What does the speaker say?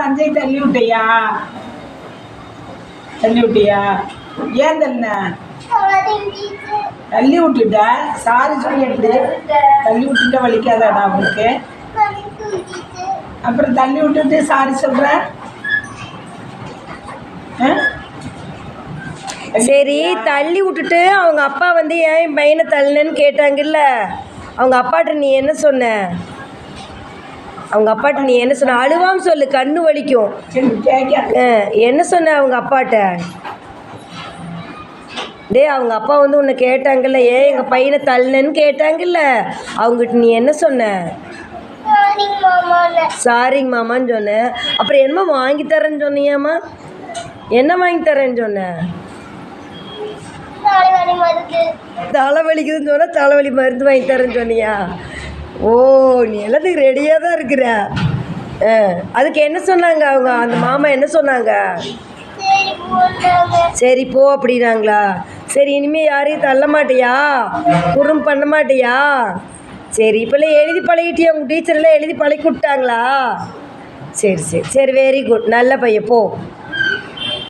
சஞ்சய் தள்ளி விட்டியா? தள்ளி விட்டியா? ஏன் தள்ளின? தள்ளி விட்டுட்ட? சாரி சொல்லி எப்படி தள்ளி விட்டுட்ட வலிக்காதாடா அவனுக்கு அப்புறம் தள்ளி விட்டுட்டு சாரி சொல்ற? சரி தள்ளி விட்டுட்டு அவங்க அப்பா வந்து ஏன் என் பையனை தள்ளினேன்னு கேட்டாங்கல்ல? அவங்க அப்பாட்ட நீ என்ன சொன்ன? அவங்க அப்பாட்ட நீ என்ன சொன்ன? அழுவாம சொல்லு கண்ணு வலிக்கும். என்ன சொன்ன அவங்க அப்பாட்ட? டேய் அவங்க அப்பா வந்து உன்னை கேட்டாங்கல்ல. ஏன் எங்கள் பையனை தள்ளினேன்னு கேட்டாங்கல்ல. அவங்ககிட்ட நீ என்ன சொன்ன? சாரிங்க மாமான்னு சொன்னேன் அப்புறம் என்னம்மா வாங்கி தரேன்னு சொன்னியாம்மா? என்ன வாங்கி தரேன்னு சொன்னேன் தலைவலிக்குதுன்னு சொன்னால் தலைவலி மருந்து வாங்கி தரேன்னு சொன்னியா? ஓ நீ எல்லாத்துக்கும் ரெடியாக தான் இருக்கிற. ஆ அதுக்கு என்ன சொன்னாங்க அவங்க? அந்த மாமா என்ன சொன்னாங்க? சரி போ அப்படின்னாங்களா? சரி இனிமேல் யாரையும் தள்ள மாட்டியா? குறும் பண்ண மாட்டியா? சரி இப்போல்லாம் எழுதி பழகிட்டியா? உங்கள் டீச்சர்லாம் எழுதி பழகி விட்டாங்களா? சரி சரி சரி வெரி குட் நல்ல பையன் போ.